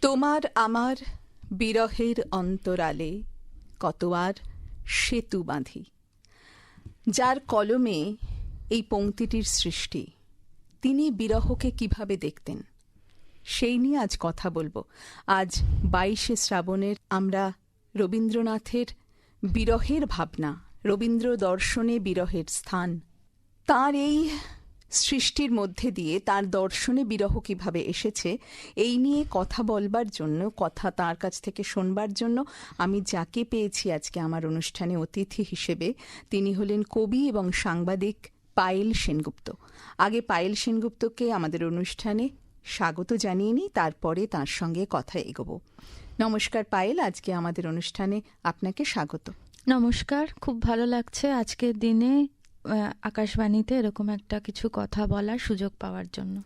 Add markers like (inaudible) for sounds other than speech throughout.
তোমার আমার বিরহের অন্তরালে কত আর সেতু বাঁধি। যার কলমে এই পংক্তিটির সৃষ্টি, তিনি বিরহকে কীভাবে দেখতেন? সেই নিয়ে আজ কথা বলব। আজ বাইশে শ্রাবণের আমরা রবীন্দ্রনাথের বিরহের ভাবনা রবীন্দ্র দর্শনে বিরহের স্থান, তার এই সৃষ্টির মধ্যে দিয়ে তার দর্শনে বিরহ কীভাবে এসেছে, এই নিয়ে কথা বলবার জন্য, কথা তার কাছ থেকে শোনবার জন্য আমি যাকে পেয়েছি আজকে আমার অনুষ্ঠানে অতিথি হিসেবে, তিনি হলেন কবি এবং সাংবাদিক পায়েল সেনগুপ্ত। আগে পায়েল সেনগুপ্তকে আমাদের অনুষ্ঠানে স্বাগত জানিয়ে নিই, তারপরে তার সঙ্গে কথা এগোবো। নমস্কার পায়েল, আজকে আমাদের অনুষ্ঠানে আপনাকে স্বাগত। নমস্কার, খুব ভালো লাগছে আজকের দিনে। আকাশবাণীতে এরকম একটা কিছু কথা বলার সুযোগ পাওয়ার জন্য।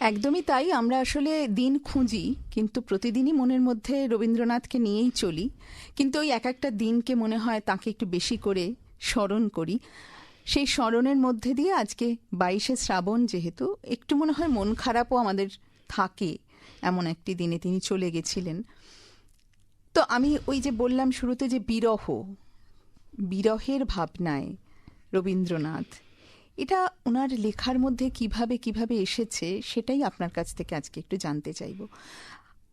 একদমই তাই। আমরা আসলে দিন খুঁজি, কিন্তু প্রতিদিনই মনের মধ্যে রবীন্দ্রনাথকে নিয়েই চলি। কিন্তু ওই এক একটা দিনকে মনে হয় তাকে একটু বেশি করে স্মরণ করি। সেই স্মরণের মধ্যে দিয়ে আজকে বাইশে শ্রাবণ যেহেতু, একটু মনে হয় মন খারাপও আমাদের থাকে এমন একটি দিনে তিনি চলে গেছিলেন। তো আমি ওই যে বললাম শুরুতে যে বিরহ, বিরহের ভাবনায় রবীন্দ্রনাথ। এটা ওনার লেখার মধ্যে কীভাবে কীভাবে এসেছে সেটাই আপনার কাছ থেকে আজকে একটু জানতে চাইব।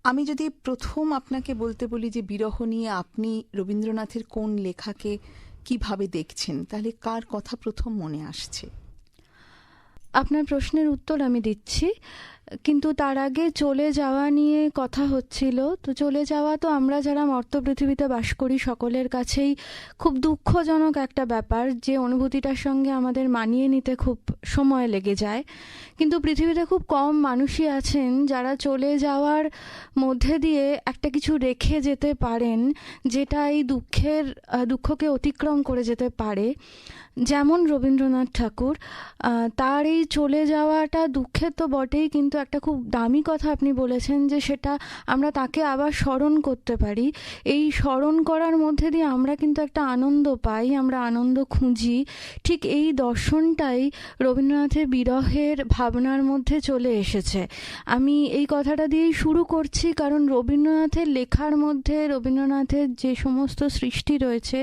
আমি যদি প্রথম আপনাকে বলতে বলি যে বিরহ নিয়ে আপনি রবীন্দ্রনাথের কোন লেখাকে কীভাবে দেখছেন, তাহলে কার কথা প্রথম মনে আসছে? আপনার প্রশ্নের উত্তর আমি দিচ্ছি। কিন্তু তার আগে চলে যাওয়া নিয়ে কথা হচ্ছিল। তো চলে যাওয়া তো আমরা যারা মর্ত পৃথিবীতে বাস করি সকলের কাছেই খুব দুঃখজনক একটা ব্যাপার যে অনুভূতিটার সঙ্গে আমাদের মানিয়ে নিতে খুব সময় লেগে যায়। কিন্তু পৃথিবীতে খুব কম মানুষই আছেন যারা চলে যাওয়ার মধ্যে দিয়ে একটা কিছু রেখে যেতে পারেন যেটা এই দুঃখের দুঃখকে অতিক্রম করে যেতে পারে। যেমন রবীন্দ্রনাথ ঠাকুর তার এই চলে যাওয়াটা দুঃখের তো বটেই, কিন্তু একটা খুব দামি কথা আপনি বলেছেন যে সেটা আমরা তাকে আবার স্মরণ করতে পারি। এই স্মরণ করার মধ্যে দিয়ে আমরা কিন্তু একটা আনন্দ পাই, আমরা আনন্দ খুঁজি। ঠিক এই দর্শনটাই রবীন্দ্রনাথের বিরহের ভাবনার মধ্যে চলে এসেছে। আমি এই কথাটা দিয়েই শুরু করছি, কারণ রবীন্দ্রনাথের লেখার মধ্যে, রবীন্দ্রনাথের যে সমস্ত সৃষ্টি রয়েছে,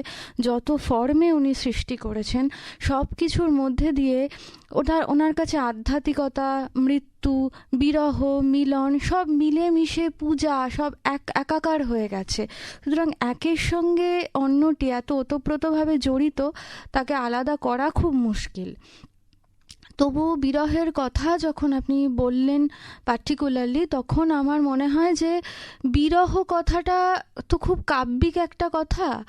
যত ফর্মে উনি সৃষ্টি করেছেন সব কিছুর মধ্যে দিয়ে ওটার ওনার কাছে আধ্যাত্মিকতা, মৃত্যু, বিরহ, মিলন, সব মিলেমিশে পূজা, সব এক, একাকার হয়ে গেছে। সুতরাং একের সঙ্গে অন্যটি এত ওতপ্রোতভাবে জড়িত, তাকে আলাদা করা খুব মুশকিল। তবু বিরহের কথা যখন আপনি বললেন পার্টিকুলারলি তখন আমার মনে হয় যে বিরহ কথাটা তো খুব কাব্যিক একটা কথা।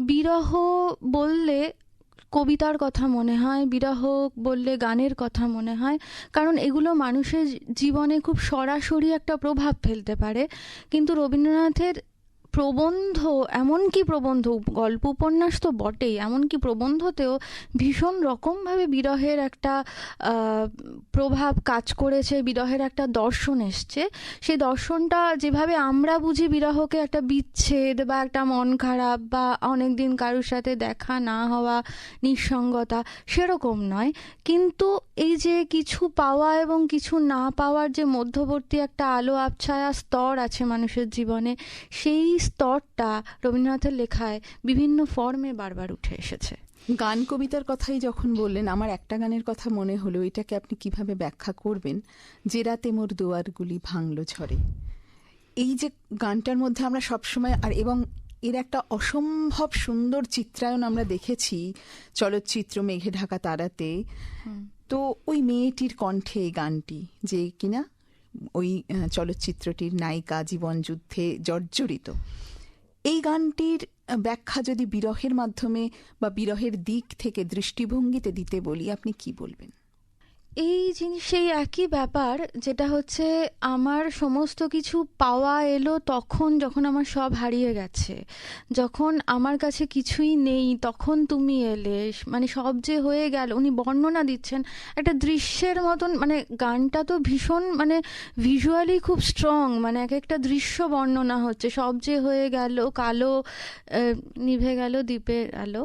বিরহ বললে কবিতার কথা মনে হয়, বিরাহ বললে গানের কথা মনে হয়। কারণ এগুলো মানুষের জীবনে খুব সরাসরি একটা প্রভাব ফেলতে পারে। কিন্তু রবীন্দ্রনাথের প্রবন্ধ, এমনকি প্রবন্ধ, গল্প, উপন্যাস তো বটেই, এমনকি প্রবন্ধতেও ভীষণ রকমভাবে বিরহের একটা প্রভাব কাজ করেছে, বিরহের একটা দর্শন এসছে। সেই দর্শনটা যেভাবে আমরা বুঝি বিরহকে একটা বিচ্ছেদ বা একটা মন খারাপ বা অনেক দিন কারোর সাথে দেখা না হওয়া, নিঃসঙ্গতা, সেরকম নয়। কিন্তু এই যে কিছু পাওয়া এবং কিছু না পাওয়ার যে মধ্যবর্তী একটা আলো আবছায়া স্তর আছে মানুষের জীবনে, সেই স্তরটা রবীন্দ্রনাথের লেখায় বিভিন্ন ফর্মে বারবার উঠে এসেছে। গান কবিতার কথাই যখন বললেন আমার একটা গানের কথা মনে হলো এটাকে আপনি কীভাবে ব্যাখ্যা করবেন? যে রাতে মোর দুয়ারগুলি ভাঙলো ঝড়ে। এই যে গানটার মধ্যে আমরা সবসময় আর এবং এর একটা অসম্ভব সুন্দর চিত্রায়ন আমরা দেখেছি চলচ্চিত্র মেঘে ঢাকা তারাতে। তো ওই মেয়েটির কণ্ঠে এই গানটি যে কিনা ওই চলচ্চিত্রটির নায়িকা জীবন যুদ্ধে জর্জরিত। এই গানটির ব্যাখ্যা যদি বিরহের মাধ্যমে বা বিরহের দিক থেকে দৃষ্টিভঙ্গিতে দিতে বলি, আপনি কি বলবেন? এই জিনিস একই ব্যাপার, যেটা হচ্ছে আমার সমস্ত কিছু পাওয়া এলো তখন যখন আমার সব হারিয়ে গেছে। যখন আমার কাছে কিছুই নেই, তখন তুমি এলে। মানে সব যে হয়ে গেল, উনি বর্ণনা দিচ্ছেন, একটা দৃশ্যের মতন মানে গানটা তো ভীষণ মানে ভিজুয়ালি খুব স্ট্রং মানে এক একটা দৃশ্য বর্ণনা হচ্ছে। সব যে হয়ে গেল, কালো নিভে গেল দ্বীপের আলো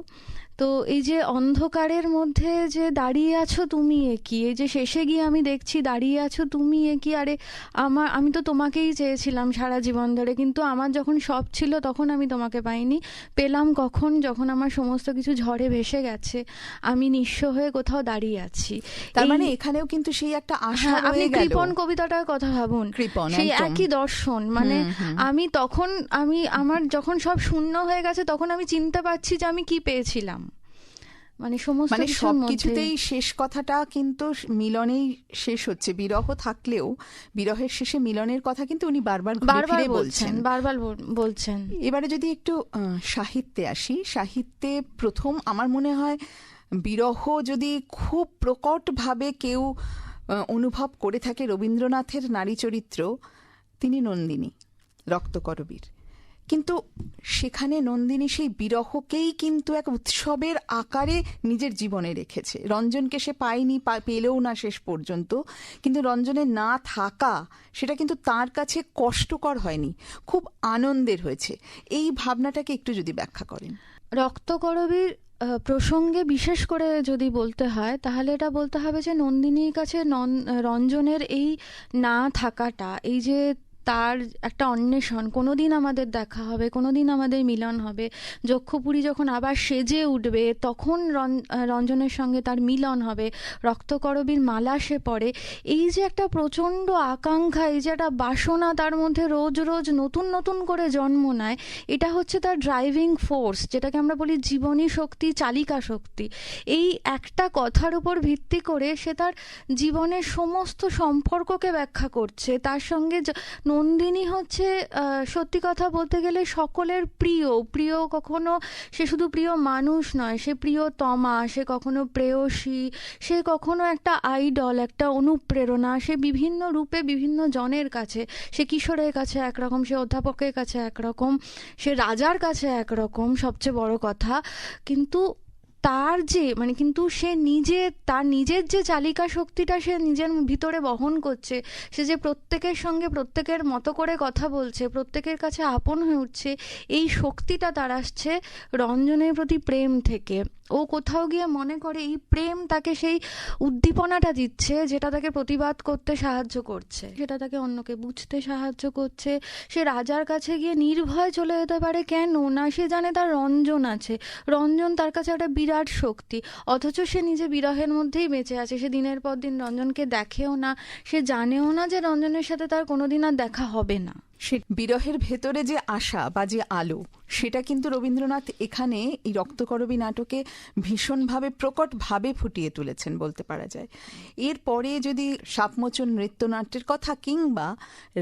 তো এই যে অন্ধকারের মধ্যে যে দাঁড়িয়ে আছো তুমি কি? এই যে শেষে গিয়ে আমি দেখছি দাঁড়িয়ে আছো তুমি কি? আরে আমার আমি তো তোমাকেই চেয়েছিলাম সারা জীবন ধরে কিন্তু আমার যখন সব ছিল তখন আমি তোমাকে পাইনি। পেলাম কখন? যখন আমার সমস্ত কিছু ঝড়ে ভেসে গেছে আমি নিঃস্ব হয়ে কোথাও দাঁড়িয়ে আছি। তার মানে এখানেও কিন্তু সেই একটা আশা হ্যাঁ, আপনি কৃপন কবিতাটার কথা ভাবুন। কৃপন সেই একই দর্শন মানে। আমি তখন আমি আমার যখন সব শূন্য হয়ে গেছে তখন আমি চিনতে পারছি যে আমি কি পেয়েছিলাম। মানে সমস্ত মানে কিছুর সব কিছুতেই শেষ কথাটা কিন্তু মিলনেই শেষ হচ্ছে। বিরহ থাকলেও বিরহের শেষে মিলনের কথা কিন্তু উনি বারবার বারবার বলছেন বারবার বলছেন। এবারে যদি একটু সাহিত্যে আসি সাহিত্যে প্রথম আমার মনে হয় বিরহ যদি খুব প্রকটভাবে কেউ অনুভব করে থাকে রবীন্দ্রনাথের নারী চরিত্র তিনি নন্দিনী রক্তকরবীর। কিন্তু সেখানে নন্দিনী সেই বিরহকেই কিন্তু এক উৎসবের আকারে নিজের জীবনে রেখেছে। রঞ্জনকে সে পায়নি পেলেও না শেষ পর্যন্ত। কিন্তু রঞ্জনের না থাকা সেটা কিন্তু তার কাছে কষ্টকর হয়নি, খুব আনন্দের হয়েছে। এই ভাবনাটাকে একটু যদি ব্যাখ্যা করেন। রক্তকরবীর প্রসঙ্গে বিশেষ করে যদি বলতে হয়, তাহলে এটা বলতে হবে যে নন্দিনীর কাছে রঞ্জনের এই না থাকাটা, এই যে তার একটা অন্বেষণ, কোনোদিন আমাদের দেখা হবে কোনো দিন আমাদের মিলন হবে। যক্ষপুরী যখন আবার সেজে উঠবে, তখন রঞ্জনের সঙ্গে তার মিলন হবে। রক্তকরবীর মালা সে পড়ে এই যে একটা প্রচণ্ড আকাঙ্ক্ষা, এই যে একটা বাসনা তার মধ্যে রোজ রোজ নতুন নতুন করে জন্ম নেয়, এটা হচ্ছে তার ড্রাইভিং ফোর্স যেটাকে আমরা বলি জীবনী শক্তি, চালিকা শক্তি। এই একটা কথার উপর ভিত্তি করে সে তার জীবনের সমস্ত সম্পর্ককে ব্যাখ্যা করছে। তার সঙ্গে নন্দিনী হচ্ছে সত্যি কথা বলতে গেলে সকলের প্রিয়। প্রিয় কখনো সে শুধু প্রিয় মানুষ নয়, সে প্রিয়তমা সে কখনো প্রেয়সী, সে কখনো একটা আইডল একটা অনুপ্রেরণা, সে বিভিন্ন রূপে বিভিন্ন জনের কাছে, সে কিশোরের কাছে একরকম, সে অধ্যাপকের কাছে একরকম, সে রাজার কাছে একরকম সবচেয়ে বড় কথা। কিন্তু তার যে মানে কিন্তু সে নিজে, তার নিজের যে চালিকা শক্তিটা সে নিজের ভিতরে বহন করছে, সে যে প্রত্যেকের সঙ্গে প্রত্যেকের মতো করে কথা বলছে, প্রত্যেকের কাছে আপন হয়ে উঠছে, এই শক্তিটা তার আসছে রঞ্জনের প্রতি প্রেম থেকে। ও কোথাও গিয়ে মনে করে এই প্রেম তাকে সেই উদ্দীপনাটা দিচ্ছে, যেটা তাকে প্রতিবাদ করতে সাহায্য করছে। সেটা তাকে অন্যকে বুঝতে সাহায্য করছে। সে রাজার কাছে গিয়ে নির্ভয় চলে যেতে পারে। কেন? না, সে জানে তার রঞ্জন আছে। রঞ্জন তার কাছে একটা বিরাট শক্তি। অথচ সে নিজে বিরহের মধ্যেই বেঁচে আছে। সে দিনের পর দিন রঞ্জনকে দেখেও না। সে জানেও না যে রঞ্জনের সাথে তার কোনোদিন আর দেখা হবে না। সে বিরহের ভেতরে যে আশা বা যে আলো, সেটা কিন্তু রবীন্দ্রনাথ এখানে এই রক্তকরবী নাটকে ভীষণভাবে প্রকটভাবে ফুটিয়ে তুলেছেন বলতে পারা যায়। এরপরে যদি সাপমোচন নৃত্যনাট্যের কথা কিংবা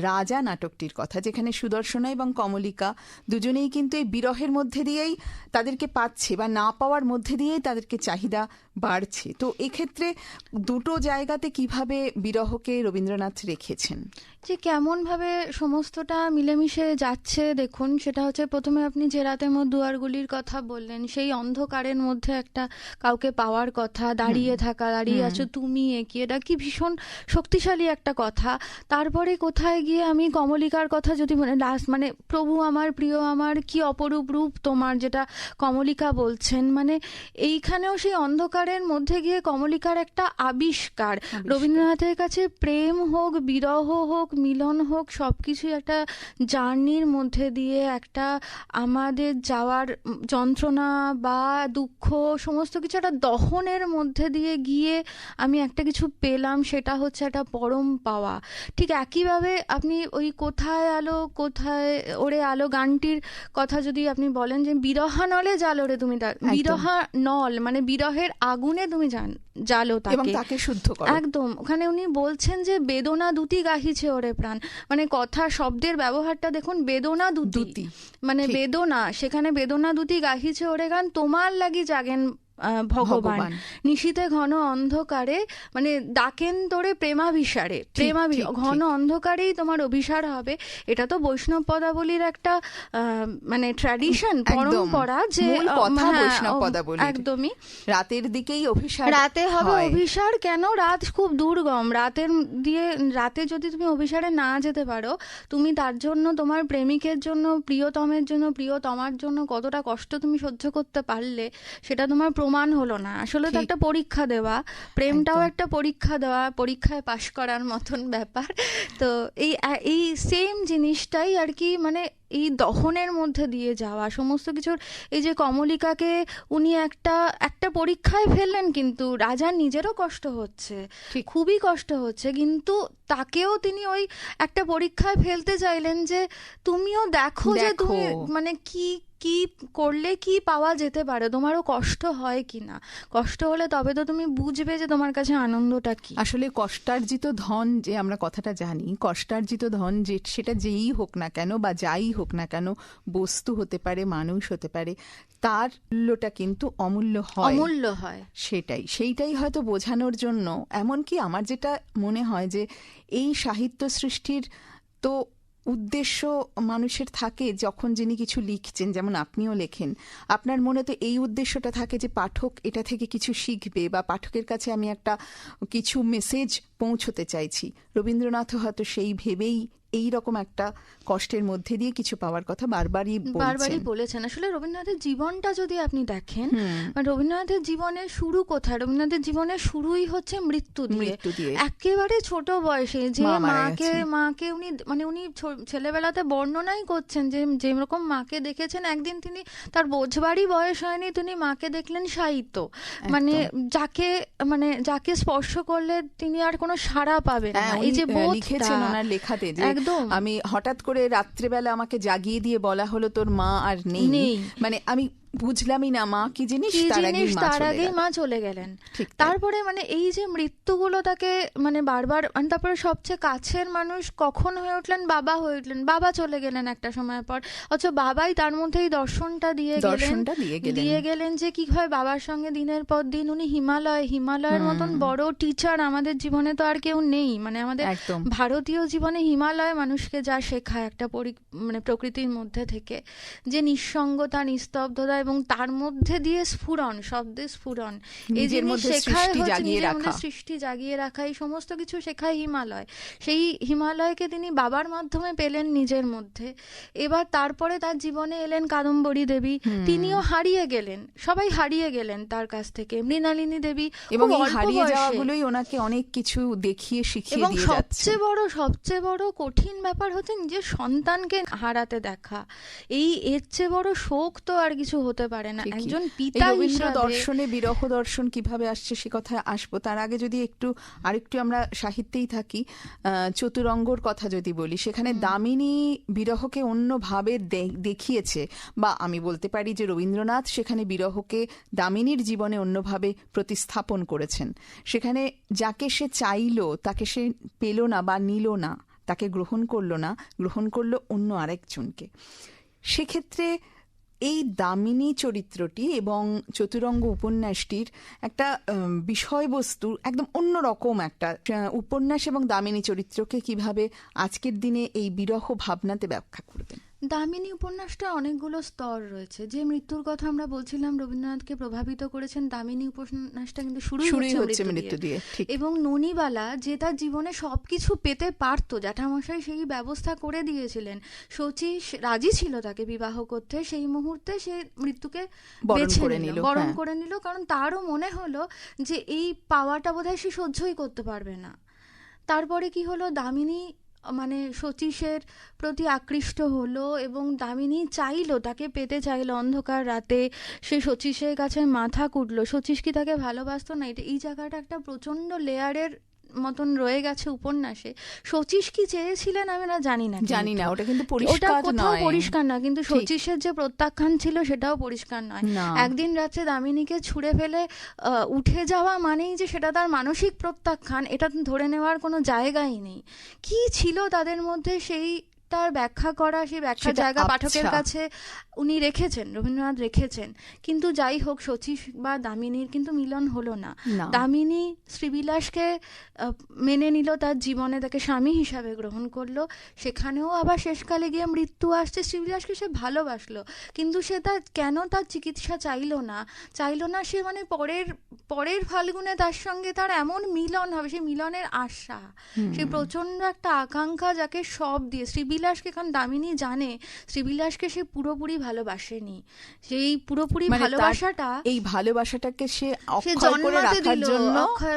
রাজা নাটকটির কথা, যেখানে সুদর্শনা এবং কমলিকা দুজনেই কিন্তু এই বিরহের মধ্যে দিয়েই তাদেরকে পাচ্ছে বা না পাওয়ার মধ্যে দিয়েই তাদেরকে চাহিদা বাড়ছে। তো এক্ষেত্রে দুটো জায়গাতে কীভাবে বিরহকে রবীন্দ্রনাথ রেখেছেন? যে কেমনভাবে সমস্তটা মিলেমিশে যাচ্ছে দেখুন সেটা হচ্ছে প্রথমে আপনি যে রাতে মোর দুয়ারগুলির কথা বললেন সেই অন্ধকারের মধ্যে একটা কাউকে পাওয়ার কথা দাঁড়িয়ে থাকা দাঁড়িয়ে আছো তুমি একি এটা কি ভীষণ শক্তিশালী একটা কথা। তারপরে কোথায় গিয়ে আমি কমলিকার কথা যদি মানে লাস্ট মানে প্রভু আমার প্রিয় আমার কি অপরূপ রূপ তোমার যেটা কমলিকা বলছেন মানে এইখানেও সেই অন্ধকারের মধ্যে গিয়ে কমলিকার একটা আবিষ্কার। রবীন্দ্রনাথের কাছে প্রেম হোক বিরহ হোক মিলন হোক সব কিছুই একটা জার্নির মধ্যে দিয়ে একটা আমাদের যাওয়ার যন্ত্রণা বা দুঃখ সমস্ত কিছু একটা দহনের মধ্যে দিয়ে গিয়ে আমি একটা কিছু পেলাম সেটা হচ্ছে একটা পরম পাওয়া। ঠিক একইভাবে আপনি ওই কোথায় আলো কোথায় ওরে আলো গানটির কথা যদি আপনি বলেন যে বিরহা নলে জালো রে তুমি বিরহা নল মানে বিরহের আগুনে তুমি জান জালো তাকে। তাকে শুদ্ধ একদম ওখানে উনি বলছেন যে বেদনা দুটি গাহিছে ওরে প্রাণ। মানে কথা শব্দের ব্যবহারটা দেখুন বেদনা দুতি মানে বেদনা সেখানে বেদনা দুতি গাহিছে ওরে গান তোমার লাগি জাগেন ভগবান। নিশীতে ঘন অন্ধকারে মানে ডাকেন তোরে প্রেমাভিসারে। প্রেমাভি ঘন অন্ধকারেই তোমার অভিসার হবে। এটা তো বৈষ্ণব পদাবলীর একটা মানে ট্র্যাডিশন পরম্পরা যে হ্যাঁ। একদমই। রাতের দিকেই অভিশাপ রাতে হবে অভিসার কেন? রাত খুব দুর্গম। রাতের দিয়ে রাতে যদি তুমি অভিসারে না যেতে পারো তুমি তার জন্য তোমার প্রেমিকের জন্য প্রিয়তমের জন্য প্রিয়তমার জন্য কতটা কষ্ট তুমি সহ্য করতে পারলে সেটা তোমার প্রমাণ হলো না। আসলে তো একটা পরীক্ষা দেওয়া। প্রেমটাও একটা পরীক্ষা দেওয়া পরীক্ষায় পাশ করার মতন ব্যাপার। তো এই এই সেম জিনিসটাই আর কি মানে এই দহনের মধ্যে দিয়ে যাওয়া। সমস্ত কিছুর এই যে কমলিকাকে উনি একটা একটা পরীক্ষায় ফেললেন কিন্তু রাজার নিজেরও কষ্ট হচ্ছে। খুবই কষ্ট হচ্ছে। কিন্তু তাকেও তিনি ওই একটা পরীক্ষায় ফেলতে চাইলেন যে তুমিও দেখো যে। তুমি মানে কি কি করলে কি পাওয়া যেতে পারে? তোমারও কষ্ট হয় কি না? কষ্ট হলে তবে তো তুমি বুঝবে যে তোমার কাছে আনন্দটা কি। আসলে কষ্টার্জিত ধন যে আমরা কথাটা জানি কষ্টার্জিত ধন যে সেটা যেই হোক না কেন বা যাই হোক না কেন বস্তু হতে পারে মানুষ হতে পারে তার মূল্যটা কিন্তু অমূল্য হয়। অমূল্য হয়। সেটাই সেইটাই হয়তো বোঝানোর জন্য। এমনকি আমার যেটা মনে হয় যে এই সাহিত্য সৃষ্টির তো উদ্দেশ্য মানুষের থাকে যখন যিনি কিছু লিখছেন, যেমন আপনিও লেখেন, আপনার মনে তো এই উদ্দেশ্যটা থাকে যে পাঠক এটা থেকে কিছু শিখবে বা পাঠকের কাছে আমি একটা কিছু মেসেজ পৌঁছতে চাইছি। রবীন্দ্রনাথও হয়তো সেই ভেবেই এই রকম একটা কষ্টের মধ্যে দিয়ে কিছু পাওয়ার কথা বারবারই বারবারই বলেছেন। আসলে রবীন্দ্রনাথের জীবনটা যদি আপনি দেখেন মানে রবীন্দ্রনাথের জীবনের শুরু কোথায়? রবীন্দ্রনাথের জীবনের শুরুই হচ্ছে মৃত্যু দিয়ে। একেবারে ছোট বয়সে যে মাকে মাকে উনি মানে উনি ছেলেবেলাতে বর্ণনাই করছেন যে যেরকম মাকে দেখেছেন একদিন তিনি তার বোঝবারই বয়স হয়নি তিনি মাকে দেখলেন সাহিত্য। মানে যাকে মানে যাকে স্পর্শ করলে তিনি আর কোনো সাড়া পাবেন হ্যাঁ, না এই যে আহ, লিখেছেন ওনার লেখাতে একদম আমি হঠাৎ করে রাত্রেবেলা আমাকে জাগিয়ে দিয়ে বলা হলো তোর মা আর নেই নেই। মানে আমি বুঝলামই না মা কি জিনিস? কি জিনিস? মা তার চলে আগেই মা চলে গেলেন। তারপরে মানে এই যে মৃত্যুগুলো তাকে মানে বারবার মানে তারপরে সবচেয়ে কাছের মানুষ কখন হয়ে উঠলেন? বাবা হয়ে উঠলেন। বাবা চলে গেলেন একটা সময় পর। অথচ বাবাই তার মধ্যে এই দর্শনটা দিয়ে গেলেন। দিয়ে গেলেন যে কি হয় বাবার সঙ্গে দিনের পর দিন উনি হিমালয় হিমালয়ের মতন বড় টিচার আমাদের জীবনে তো আর কেউ নেই। মানে আমাদের ভারতীয় জীবনে হিমালয় মানুষকে যা শেখায় একটা পরি মানে প্রকৃতির মধ্যে থেকে যে নিঃসঙ্গতা নিস্তব্ধতা এবং তার মধ্যে দিয়ে স্ফুরণ শব্দে স্ফুরণ। এই যে শেখায় সৃষ্টি হচ্ছে নিজের মধ্যে সৃষ্টি জাগিয়ে রাখা এই সমস্ত কিছু শেখায় হিমালয়। সেই হিমালয়কে তিনি বাবার মাধ্যমে পেলেন নিজের মধ্যে। এবার তারপরে তার জীবনে এলেন কাদম্বরী দেবী। তিনিও হারিয়ে গেলেন সবাই হারিয়ে গেলেন তার কাছ থেকে। মৃণালিনী দেবী এবং হারিয়ে। যাওয়াগুলোই ওনাকে অনেক কিছু দেখিয়ে শিখিয়ে এবং দিয়ে সবচেয়ে বড় সবচেয়ে বড় কঠিন ব্যাপার হচ্ছে নিজের সন্তানকে হারাতে দেখা। এই এর চেয়ে বড় শোক তো আর কিছু হতে পারে না। একজন পিতা রবীন্দ্র দর্শনে বিরহ দর্শন কীভাবে আসছে সে কথায় আসব। তার আগে যদি একটু আরেকটু আমরা সাহিত্যেই থাকি চতুরঙ্গর কথা যদি বলি সেখানে দামিনী বিরহকে অন্যভাবে দেখিয়েছে বা আমি বলতে পারি যে রবীন্দ্রনাথ সেখানে বিরহকে দামিনীর জীবনে অন্যভাবে প্রতিস্থাপন করেছেন। সেখানে যাকে সে চাইলো তাকে সে পেল না বা নিল না তাকে গ্রহণ করল না গ্রহণ করল অন্য আরেকজনকে। সেক্ষেত্রে এই দামিনী চরিত্রটি এবং চতুরঙ্গ উপন্যাসটির একটা বিষয়বস্তু একদম অন্যরকম একটা উপন্যাস এবং দামিনী চরিত্রকে কীভাবে আজকের দিনে এই বিরহ ভাবনাতে ব্যাখ্যা করবেন। দামিনী উপন্যাসটা অনেকগুলো স্তর রয়েছে। যে মৃত্যুর কথা আমরা বলছিলাম রবীন্দ্রনাথকে প্রভাবিত করেছেন দামিনী উপন্যাসটা কিন্তু শুরুই হচ্ছে মৃত্যু দিয়ে। এবং ননিবালা যে তার জীবনে সবকিছু পেতে পারতো জ্যাঠামশাই সেই ব্যবস্থা করে দিয়েছিলেন। শচীশ রাজি ছিল তাকে বিবাহ করতে সেই মুহূর্তে সে মৃত্যুকে বেছে নিল নিল বরণ হ্যাঁ। করে নিল কারণ তারও মনে হলো যে এই পাওয়াটা বোধহয় সে সহ্যই করতে পারবে না। তারপরে কি হলো দামিনী মানে শচীশের প্রতি আকৃষ্ট হলো এবং দামিনী চাইলো, তাকে পেতে চাইলো অন্ধকার রাতে। সে শচীশের কাছে মাথা কুটলো। শচীশ কি তাকে ভালোবাসতো না? এটা এই জায়গাটা একটা প্রচণ্ড লেয়ারের মতন রয়ে গেছে উপন্যাসে। শচীশ কি চেয়েছিলেন আমি না জানি না জানি না। ওটা কিন্তু পরিষ্কার কোথাও পরিষ্কার না কিন্তু। শচীশের যে প্রত্যাখ্যান ছিল সেটাও পরিষ্কার নয়। একদিন রাত্রে দামিনীকে ছুঁড়ে ফেলে আহ, উঠে যাওয়া মানেই যে সেটা তার মানসিক প্রত্যাখ্যান এটা ধরে নেওয়ার কোনো জায়গাই নেই। কি ছিল তাদের মধ্যে সেই ভাবটার ব্যাখ্যা করা সেই ব্যাখ্যার জায়গা পাঠকের কাছে উনি রেখেছেন রবীন্দ্রনাথ রেখেছেন। কিন্তু যাই হোক শচী বা দামিনীর কিন্তু মিলন হলো না। দামিনী শ্রীবিলাসকে মেনে নিল তার জীবনে তাকে স্বামী হিসাবে গ্রহণ করল। সেখানেও আবার শেষকালে গিয়ে মৃত্যু আসছে। শ্রীবিলাসকে সে ভালোবাসলো। কিন্তু সে তার কেন তার চিকিৎসা চাইলো না? চাইলো না সে মানে পরের পরের ফাল্গুনে তার সঙ্গে তার এমন মিলন হবে সেই মিলনের আশা। সেই প্রচণ্ড একটা আকাঙ্ক্ষা যাকে সব দিয়ে শ্রীবিলাসকে কারণ দামিনী জানে শ্রীবিলাসকে সে পুরোপুরি ভালোবাসেনি সেই পুরোপুরি মানে ভালোবাসাটা এই ভালোবাসাটাকে সে জন্মাতে দিল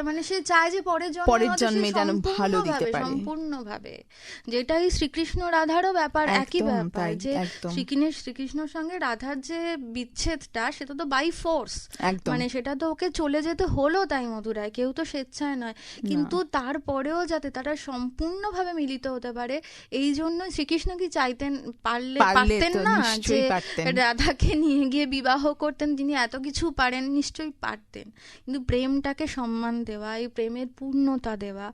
মানে সে চায় যে পরের জন্মে পরের জন্মে যেন ভালো দিতে পারে। সম্পূর্ণভাবে যেটাই শ্রীকৃষ্ণ রাধারও ব্যাপার একই ব্যাপার যে। শ্রীকৃষ্ণের শ্রীকৃষ্ণর সঙ্গে রাধার যে বিচ্ছেদটা সেটা তো বাই ফোর্স মানে সেটা তো ওকে চলে যেতে হলো তাই মধুরায় কেউ তো স্বেচ্ছায় নয়। কিন্তু তারপরেও যাতে তারা সম্পূর্ণভাবে মিলিত হতে পারে এই জন্য শ্রীকৃষ্ণ কি চাইতেন পারলে পারতেন না যে রাধাকে নিয়ে গিয়ে বিবাহ করতেন তিনি এত কিছু পারেন নিশ্চয়ই পারতেন। কিন্তু প্রেমটাকে সম্মান দেওয়া এই প্রেমের পূর্ণতা দেওয়া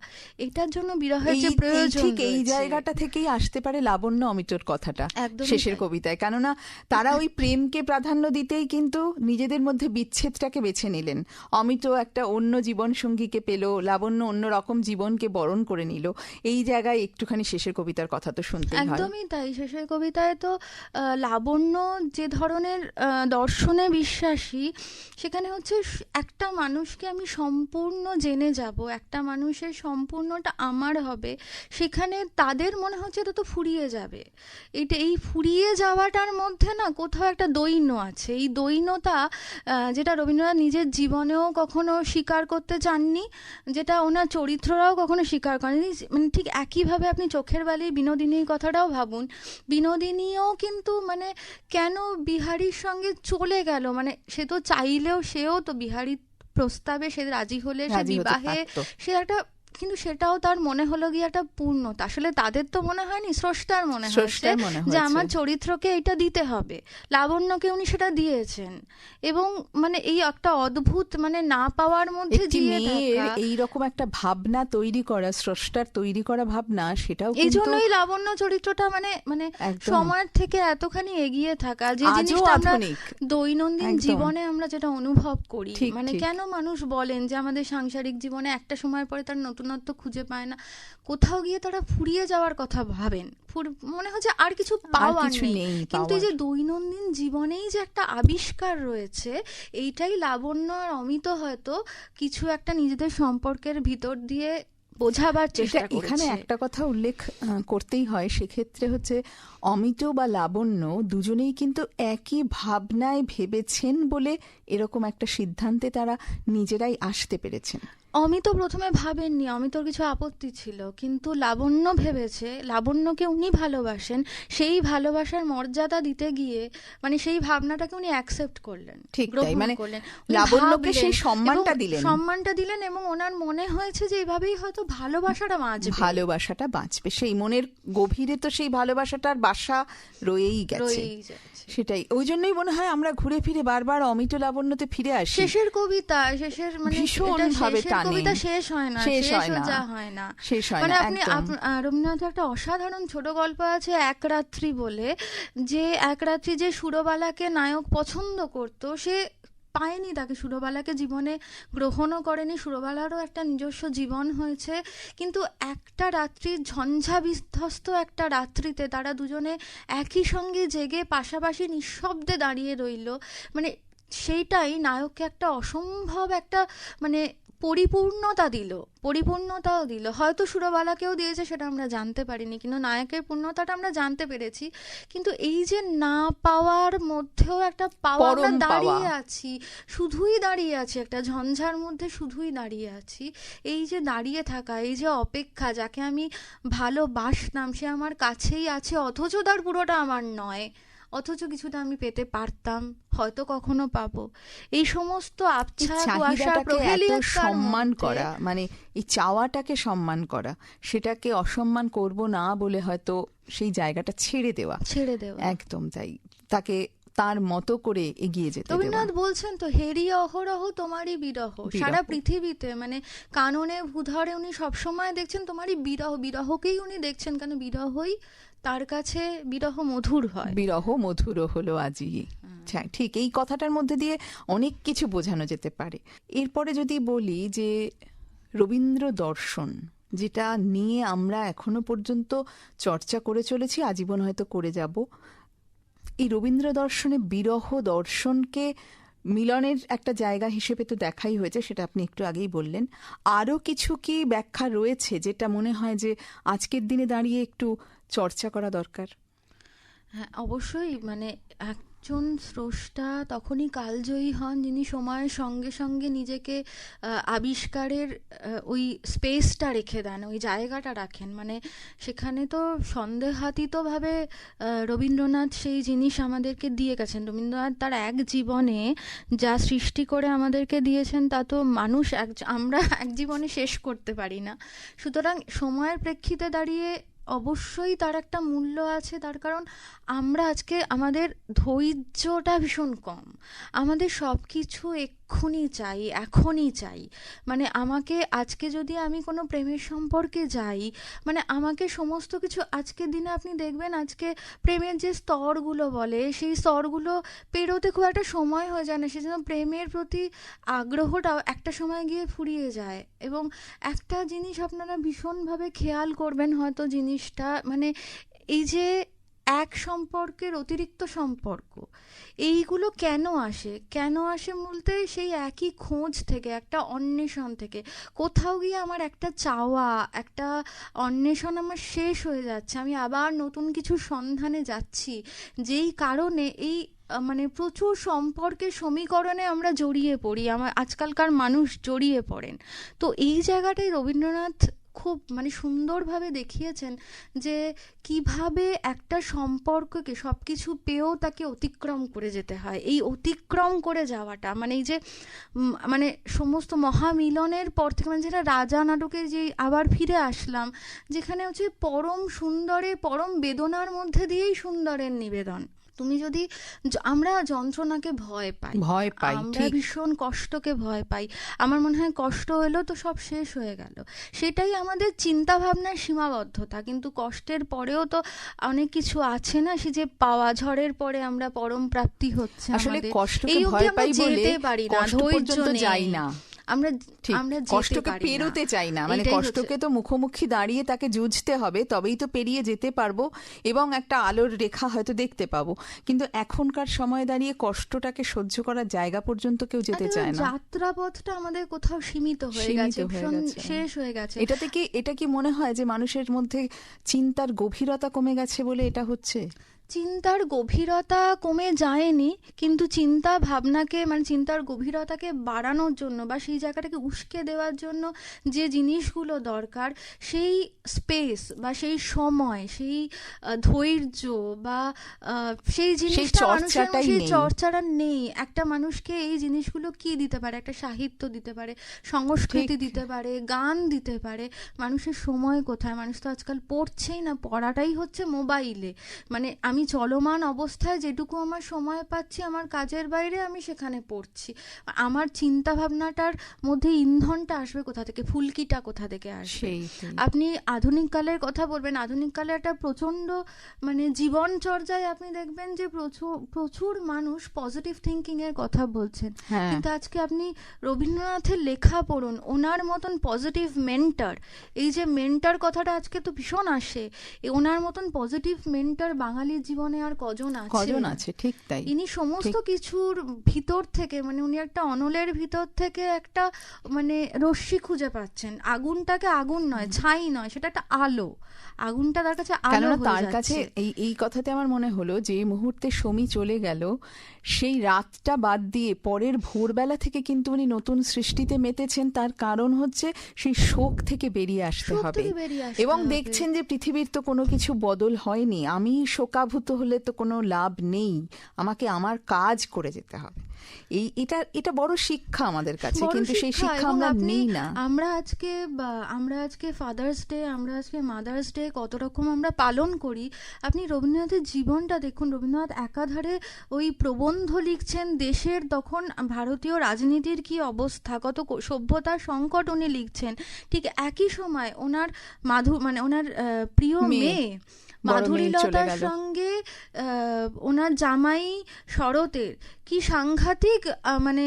এটার জন্য বিরহের এই যে প্রয়োজন ঠিক এই জায়গাটা থেকেই আসতে পারে লাবণ্য অমিতর কথাটা শেষের কবিতায়। কেননা তারা ওই প্রেমকে প্রাধান্য দিতেই কিন্তু নিজেদের মধ্যে বিচ্ছেদটাকে বেছে নিলেন। অমিত একটা অন্য জীবন সঙ্গীকে পেল, লাবণ্য অন্য রকম জীবনকে বরণ করে নিল। এই জায়গায় একটুখানি শেষের কবিতার কথা তো শুনতে একদমই তাই, শেষের কবিতায় তো লাবণ্য যে ধরনের দর্শনে বিশ্বাসী, সেখানে হচ্ছে একটা মানুষকে আমি সম্পূর্ণ জেনে যাব, একটা মানুষের সম্পূর্ণটা আমার হবে, সেখানে তাদের মনে হচ্ছে এটা তো ফুরিয়ে যাবে। এটা, এই ফুরিয়ে যাওয়াটার মধ্যে না কোথাও একটা দৈন্য আছে। এই দৈন্যতা যেটা রবীন্দ্রনাথ নিজের জীবনেও কখনো স্বীকার করতে চাননি যেটা ওনার চরিত্ররাও কখনো স্বীকার করেনি মানে ঠিক একইভাবে আপনি চোখের বালি বিনোদিনীর কথাটাও ভাবুন। বিনোদিনীও কিন্তু মানে কেন বিহারির সঙ্গে চলে গেল? মানে সে তো চাইলেও সেও তো বিহারির প্রস্তাবে সে রাজি হলে সে বিবাহে সে একটা কিন্তু সেটাও তার মনে হলো গিয়ে একটা পূর্ণতা। আসলে তাদের তো মনে হয়নি স্রষ্টার মনে হয়েছে যে আমার চরিত্রকে এটা দিতে হবে। লাবণ্যকে উনি সেটা দিয়েছেন। এবং মানে এই একটা অদ্ভুত মানে না পাওয়ার মধ্যে মেয়ের থাকা। একটা ভাবনা তৈরি করা স্রষ্টার তৈরি করা ভাবনা সেটাও এই কিন্তু জন্যই লাবণ্য চরিত্রটা মানে মানে সময়ের থেকে এতখানি এগিয়ে থাকা। যে জিনিসটা আমরা দৈনন্দিন জীবনে আমরা যেটা অনুভব করি মানে কেন মানুষ বলেন যে আমাদের সাংসারিক জীবনে একটা সময় পরে তার নতুনত্ব খুঁজে পায় না। কোথাও গিয়ে তারা ফুরিয়ে যাওয়ার কথা ভাবেন। মনে হচ্ছে আর কিছু পাওয়ার নেই। কিন্তু এই যে দৈনন্দিন জীবনেই যে একটা আবিষ্কার রয়েছে এইটাই লাবণ্য আর অমিত হয়তো কিছু একটা নিজেদের সম্পর্কের ভিতর দিয়ে বোঝাবার চেষ্টা এখানে একটা কথা উল্লেখ করতেই হয়। সেক্ষেত্রে হচ্ছে অমিত বা লাবণ্য দুজনেই কিন্তু একই ভাবনায় ভেবেছেন বলে এরকম একটা সিদ্ধান্তে তারা নিজেরাই আসতে পেরেছেন। অমিত প্রথমে ভাবেননি অমিতর কিছু আপত্তি ছিল কিন্তু লাবণ্য ভেবেছে লাবণ্যকে উনি ভালোবাসেন সেই ভালোবাসার মর্যাদা দিতে গিয়ে মানে সেই ভাবনাটাকে উনি অ্যাকসেপ্ট করলেন ঠিক মানে করলেন লাবণ্যকে সেই সম্মানটা দিলেন। সম্মানটা দিলেন এবং ওনার মনে হয়েছে যে এইভাবেই হয়তো ভালোবাসাটা বাঁচবে ভালোবাসাটা বাঁচবে সেই মনের গভীরে তো সেই ভালোবাসাটার বাসা রয়েই গেছে সেটাই ওই জন্যই মনে হয় আমরা ঘুরে ফিরে বারবার অমিত লাবণ্যতে ফিরে আসি শেষের কবিতা শেষের মানে ভীষণ ভাবে। কবিতা শেষ হয় না শেষ হয় না। যা হয় না। শেষ হয় মানে আপনি রবীন্দ্রনাথের একটা অসাধারণ ছোট গল্প আছে এক রাত্রি বলে যে এক রাত্রি যে সুরবালাকে নায়ক পছন্দ করত সে পায়নি তাকে সুরবালাকে জীবনে গ্রহণও করেনি। সুরবালারও একটা নিজস্ব জীবন হয়েছে কিন্তু একটা রাত্রি ঝঞ্ঝা বিধ্বস্ত একটা রাত্রিতে তারা দুজনে একই সঙ্গে জেগে পাশাপাশি নিঃশব্দে দাঁড়িয়ে রইল। মানে সেইটাই নায়ককে একটা অসম্ভব একটা মানে পরিপূর্ণতা দিল পরিপূর্ণতাও দিল। হয়তো সুরবালাকেও দিয়েছে সেটা আমরা জানতে পারিনি কিন্তু নায়কের পূর্ণতাটা আমরা জানতে পেরেছি। কিন্তু এই যে না পাওয়ার মধ্যেও একটা পাওয়া আমরা দাঁড়িয়ে আছি শুধুই দাঁড়িয়ে আছি একটা ঝঞ্ঝার মধ্যে শুধুই দাঁড়িয়ে আছি। এই যে দাঁড়িয়ে থাকা এই যে অপেক্ষা যাকে আমি ভালোবাসতাম সে আমার কাছেই আছে অথচ তার পুরোটা আমার নয়। অথচ কিছুটা আমি পেতে পারতাম হয়তো কখনো পাবো। এই সমস্ত আবছা কুয়াশা সম্মান করা মানে এই চাওয়াটাকে সম্মান করা সেটাকে অসম্মান করব না বলে হয়তো সেই জায়গাটা ছেড়ে দেওয়া। ছেড়ে দেওয়া। একদম তাই। তাকে তার মতো করে এগিয়ে যেতে রবীন্দ্রনাথ বলছেন তো হেরি অহরহ তোমারই বিরহ। সারা পৃথিবীতে মানে কাননে ভূধরে উনি সবসময় দেখছেন তোমারই বিরহ বিরহকেই উনি দেখছেন। কেন বিরহই তার কাছে বিরহ মধুর হয়। বিরহ মধুর হলো আজই আচ্ছা, ঠিক এই কথাটার মধ্যে দিয়ে অনেক কিছু বোঝানো যেতে পারে। এরপরে যদি বলি যে রবীন্দ্র দর্শন যেটা নিয়ে আমরা এখনও পর্যন্ত চর্চা করে চলেছি আজীবন হয়তো করে যাব এই রবীন্দ্র দর্শনে বিরহ দর্শনকে মিলনের একটা জায়গা হিসেবে তো দেখাই হয়েছে সেটা আপনি একটু আগেই বললেন। আরও কিছু কি ব্যাখ্যা রয়েছে যেটা মনে হয় যে আজকের দিনে দাঁড়িয়ে একটু চর্চা করা দরকার? হ্যাঁ অবশ্যই। মানে একজন স্রষ্টা তখনই কালজয়ী হন যিনি সময়ের সঙ্গে সঙ্গে নিজেকে আবিষ্কারের ওই স্পেসটা রেখে দেন, ওই জায়গাটা রাখেন। মানে সেখানে তো সন্দেহাতীতভাবে রবীন্দ্রনাথ সেই জিনিস আমাদেরকে দিয়ে গেছেন। রবীন্দ্রনাথ তার এক জীবনে যা সৃষ্টি করে আমাদেরকে দিয়েছেন, তা তো মানুষ এক আমরা (laughs) এক জীবনে শেষ করতে পারি না। সুতরাং সময়ের প্রেক্ষিতে দাঁড়িয়ে অবশ্যই তার একটা মূল্য আছে, তার কারণ আমরা আজকে আমাদের ধৈর্যটা ভীষণ কম। আমাদের সব কিছু এক্ষুনি চাই এখনই চাই মানে আমাকে আজকে যদি আমি কোনো প্রেমের সম্পর্কে যাই মানে আমাকে সমস্ত কিছু আজকের দিনে আপনি দেখবেন, আজকে প্রেমের যে স্তরগুলো বলে, সেই স্তরগুলো পেরোতে খুব একটা সময় হয়ে যায় না। সেজন্য প্রেমের প্রতি আগ্রহটাও একটা সময় গিয়ে ফুরিয়ে যায়। এবং একটা জিনিস আপনারা ভীষণভাবে খেয়াল করবেন হয়তো জিনিসটা মানে এই যে এক সম্পর্কের অতিরিক্ত সম্পর্ক। এইগুলো কেন আসে? কেন আসে বলতে সেই একই খোঁজ থেকে, একটা অন্বেষণ থেকে। কোথাও গিয়ে আমার একটা চাওয়া, একটা অন্বেষণ আমার শেষ হয়ে যাচ্ছে। আমি আবার নতুন কিছু সন্ধানে যাচ্ছি। যেই কারণে এই মানে প্রচুর সম্পর্কের সমীকরণে আমরা জড়িয়ে পড়ি। আমার আজকালকার মানুষ জড়িয়ে পড়েন। তো এই জায়গাটাই রবীন্দ্রনাথ খুব মানে সুন্দরভাবে দেখিয়েছেন যে কীভাবে একটা সম্পর্ককে সব কিছু পেয়েও তাকে অতিক্রম করে যেতে হয়। এই অতিক্রম করে যাওয়াটা মানে এই যে মানে সমস্ত মহামিলনের পর থেকে মানে যেটা রাজা নাটকে যে আবার ফিরে আসলাম, যেখানে হচ্ছে পরম সুন্দরে, পরম বেদনার মধ্যে দিয়েই সুন্দরের নিবেদন। তুমি যদি আমরা যন্ত্রণাকে ভয় পাই ভয় পাই আমরা ভীষণ কষ্টকে ভয় পাই। আমার মনে হয় কষ্ট এলো তো সব শেষ হয়ে গেল। সেটাই আমাদের চিন্তা ভাবনার সীমাবদ্ধতা। কিন্তু কষ্টের পরেও তো অনেক কিছু আছে না সে যে পাওয়া ঝড়ের পরে আমরা পরম প্রাপ্তি হচ্ছে আসলে। কষ্টকে ভয় পাই বলে পারি না ধৈর্য পর্যন্ত যাই না। আমরা আমরা কষ্টকে পেরোতে চাই না। মানে কষ্টকে তো মুখোমুখি দাঁড়িয়ে তাকে জুঝতে হবে তবেই তো পেরিয়ে যেতে পারব এবং একটা আলোর রেখা হয়তো দেখতে পাবো। কিন্তু এখনকার সময় দাঁড়িয়ে কষ্টটাকে সহ্য করার জায়গা পর্যন্ত কেউ যেতে চায় না। যাত্রাপথটা আমাদের কোথাও সীমিত হয়ে গেছে গেছে। শেষ হয়ে গেছে। এটাতে কি এটা কি মনে হয় যে মানুষের মধ্যে চিন্তার গভীরতা কমে গেছে বলে এটা হচ্ছে? চিন্তার গভীরতা কমে যায়নি কিন্তু চিন্তা ভাবনাকে মানে চিন্তার গভীরতাকে বাড়ানোর জন্য বা সেই জায়গাটাকে উস্কে দেওয়ার জন্য যে জিনিসগুলো দরকার সেই স্পেস বা সেই সময় সেই ধৈর্য বা সেই জিনিসটা মানুষের সেই। চর্চাটা নেই। একটা মানুষকে এই জিনিসগুলো কি দিতে পারে? একটা সাহিত্য দিতে পারে সংস্কৃতি দিতে পারে গান দিতে পারে। মানুষের সময় কোথায়? মানুষ তো আজকাল পড়ছেই না পড়াটাই হচ্ছে মোবাইলে। মানে আমি চলমান অবস্থায় যেটুকু আমার সময় পাচ্ছি আমার কাজের বাইরে আমি সেখানে পড়ছি। আমার চিন্তা ভাবনাটার মধ্যে ইন্ধনটা আসবে কোথা থেকে? ফুলকিটা কোথা থেকে আসবে? আপনি আধুনিক কালের কথা বলবেন আধুনিক কালে একটা প্রচণ্ড মানে জীবন চর্যায় আপনি দেখবেন যে প্রচুর প্রচুর মানুষ পজিটিভ থিঙ্কিং এর কথা বলছেন। হ্যাঁ। কিন্তু আজকে আপনি রবীন্দ্রনাথের লেখা পড়ুন ওনার মতন পজিটিভ মেন্টার এই যে মেন্টার কথাটা আজকে তো ভীষণ আসে ওনার মতন পজিটিভ মেন্টার বাঙালির জীবনে আর কজন আছে? কজন আছে? ঠিক তাই। ইনি সমস্ত কিছুর ভিতর থেকে মানে উনি একটা অনলের ভিতর থেকে একটা মানে রশ্মি খুঁজে পাচ্ছেন। আগুনটাকে আগুন নয় ছাই নয় সেটা একটা আলো। আগুনটা তার কাছে আলো তার কাছে এই এই কথাতে আমার মনে হলো যে মুহূর্তে সমী চলে গেল সেই রাতটা বাদ দিয়ে পরের ভোরবেলা থেকে কিন্তু উনি নতুন সৃষ্টিতে মেতেছেন। তার কারণ হচ্ছে সেই শোক থেকে বেরিয়ে আসতে হবে। এবং দেখছেন যে পৃথিবীর তো কোনো কিছু বদল হয়নি। আমি শোকাভূত হলে তো কোনো লাভ নেই। আমাকে আমার কাজ করে যেতে হবে। এই এটা এটা বড় শিক্ষা আমাদের কাছে কিন্তু সেই শিক্ষা আমরা নেই না। আমরা আজকে আমরা আজকে ফাদার্স ডে আমরা আজকে মাদার্স ডে কত রকম আমরা পালন করি। আপনি রবীন্দ্রনাথের জীবনটা দেখুন রবীন্দ্রনাথ একাধারে ওই প্রবন্ধ লিখছেন দেশের তখন ভারতীয় রাজনীতির কি অবস্থা কত সভ্যতার সংকট উনি লিখছেন। ঠিক একই সময় ওনার মাধু মানে ওনার প্রিয় মেয়ে। মাধুরীলতার সঙ্গে ওনার জামাই শরতের। কি সাংঘাতিক মানে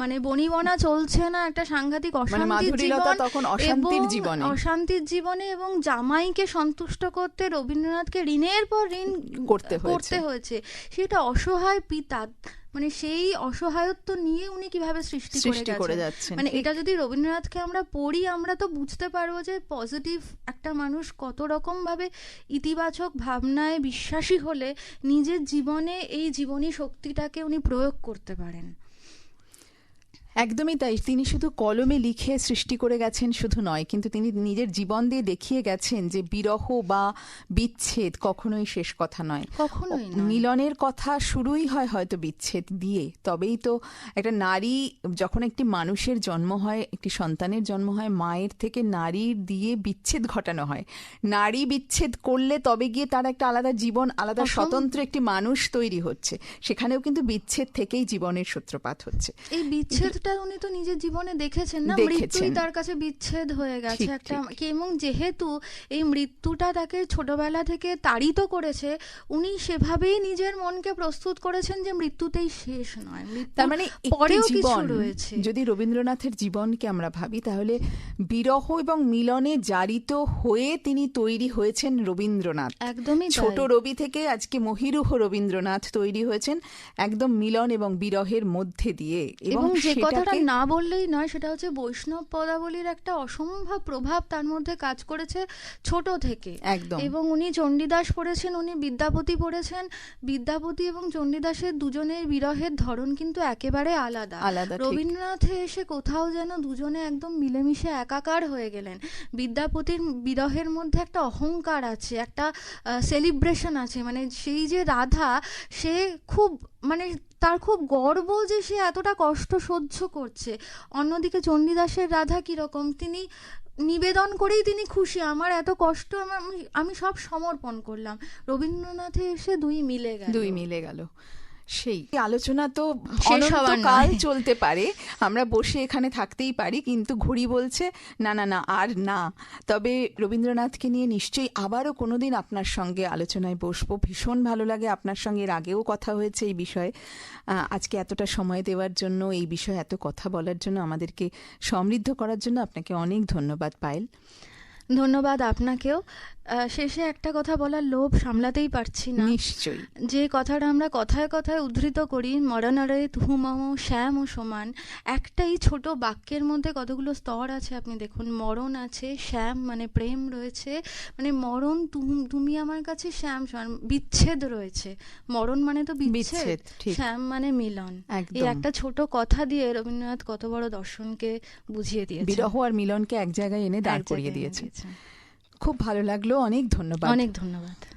মানে বনিবনা চলছে না একটা সাংঘাতিক মানে অশান্তির জীবন অশান্তির জীবনে। অশান্তির জীবনে এবং জামাইকে সন্তুষ্ট করতে রবীন্দ্রনাথকে ঋণের পর ঋণ করতে করতে হয়েছে। সেটা অসহায় পিতা মানে সেই অসহায়ত্ব নিয়ে উনি কীভাবে সৃষ্টি করে সৃষ্টি করে গেছেন? যাচ্ছেন মানে এটা যদি রবীন্দ্রনাথকে আমরা পড়ি আমরা তো বুঝতে পারব যে পজিটিভ একটা মানুষ কত রকম ভাবে ইতিবাচক ভাবনায় বিশ্বাসী হলে নিজের জীবনে এই জীবনী শক্তিটাকে উনি প্রয়োগ করতে পারেন। একদমই তাই। তিনি শুধু কলমে লিখে সৃষ্টি করে গেছেন শুধু নয় কিন্তু তিনি নিজের জীবন দিয়ে দেখিয়ে গেছেন যে বিরহ বা বিচ্ছেদ কখনোই শেষ কথা নয়। কখনোই মিলনের কথা শুরুই হয় হয়তো বিচ্ছেদ দিয়ে তবেই তো একটা নারী যখন একটি মানুষের জন্ম হয় একটি সন্তানের জন্ম হয় মায়ের থেকে নারীর দিয়ে বিচ্ছেদ ঘটানো হয়। নারী বিচ্ছেদ করলে তবে গিয়ে তার একটা আলাদা জীবন আলাদা স্বতন্ত্র একটি মানুষ তৈরি হচ্ছে। সেখানেও কিন্তু বিচ্ছেদ থেকেই জীবনের সূত্রপাত হচ্ছে। এই বিচ্ছেদটা উনি তো নিজের জীবনে দেখেছেন না মৃত্যুই তার কাছে বিচ্ছেদ হয়ে গেছে একটা। এবং যেহেতু এই মৃত্যুটা তাকে ছোটবেলা থেকে তাড়িত করেছে উনি সেভাবেই নিজের মনকে প্রস্তুত করেছেন যে মৃত্যুতেই শেষ নয়। তার মানে পরেও কিছু জীবন রয়েছে। যদি রবীন্দ্রনাথের জীবনকে আমরা ভাবি তাহলে বিরহ এবং মিলনে জারিত হয়ে তিনি তৈরি হয়েছেন রবীন্দ্রনাথ। একদমই ছোট রবি থেকে আজকে মহিরুহ রবীন্দ্রনাথ তৈরি হয়েছেন একদম মিলন এবং বিরহের মধ্যে দিয়ে। এবং যে কথাটা না বললেই নয় সেটা হচ্ছে বৈষ্ণব পদাবলীর একটা অসম্ভব প্রভাব তার মধ্যে কাজ করেছে ছোট থেকে। একদম। এবং উনি চণ্ডীদাস পড়েছেন উনি বিদ্যাপতি পড়েছেন। বিদ্যাপতি এবং চণ্ডীদাসের দুজনের বিরহের ধরন কিন্তু একেবারে আলাদা। আলাদা রবীন্দ্রনাথে এসে কোথাও যেন দুজনে একদম মিলেমিশে একাকার হয়ে গেলেন। বিদ্যাপতির বিরহের মধ্যে একটা অহংকার আছে একটা সেলিব্রেশন আছে। মানে সেই যে রাধা সে খুব মানে তার খুব গর্ব যে সে এতটা কষ্ট সহ্য করছে। অন্যদিকে চণ্ডীদাসের রাধা কীরকম তিনি নিবেদন করেই তিনি খুশি। আমার এত কষ্ট, আমি- আমি সব সমর্পণ করলাম। রবীন্দ্রনাথে এসে দুই মিলে গেল। দুই মিলে গেল। সেই। আলোচনা তো অনন্তকাল চলতে পারে। আমরা বসে এখানে থাকতেই পারি কিন্তু ঘড়ি বলছে না না না আর না। তবে রবীন্দ্রনাথকে নিয়ে নিশ্চয়ই আবারও কোনোদিন আপনার সঙ্গে আলোচনায় বসবো। ভীষণ ভালো লাগে আপনার সঙ্গে। এর আগেও কথা হয়েছে এই বিষয়ে। আজকে এতটা সময় দেওয়ার জন্য এই বিষয়ে এত কথা বলার জন্য আমাদেরকে সমৃদ্ধ করার জন্য আপনাকে অনেক ধন্যবাদ পায়েল। ধন্যবাদ আপনাকেও। শেষে একটা কথা বলার লোভ সামলাতেই পারছি না। নিশ্চয়ই। যে কথাটা আমরা কথায় কথায় উদ্ধৃত করি মরণরে তুহুমম শ্যাম ও সমান একটাই ছোট বাক্যের মধ্যে কতগুলো স্তর আছে আপনি দেখুন। মরণ আছে শ্যাম মানে প্রেম রয়েছে মানে মরণ তুম- তুমি আমার কাছে শ্যাম সমান বিচ্ছেদ রয়েছে। মরণ মানে তো বিচ্ছেদ বিচ্ছেদ, শ্যাম মানে মিলন। এই একটা ছোট কথা দিয়ে রবীন্দ্রনাথ কত বড় দর্শনকে বুঝিয়ে দিয়েছে বিরহ আর মিলনকে এক জায়গায় এনে দাঁড় করিয়ে দিয়েছে খুব ভালো লাগল অনেক ধন্যবাদ। অনেক ধন্যবাদ।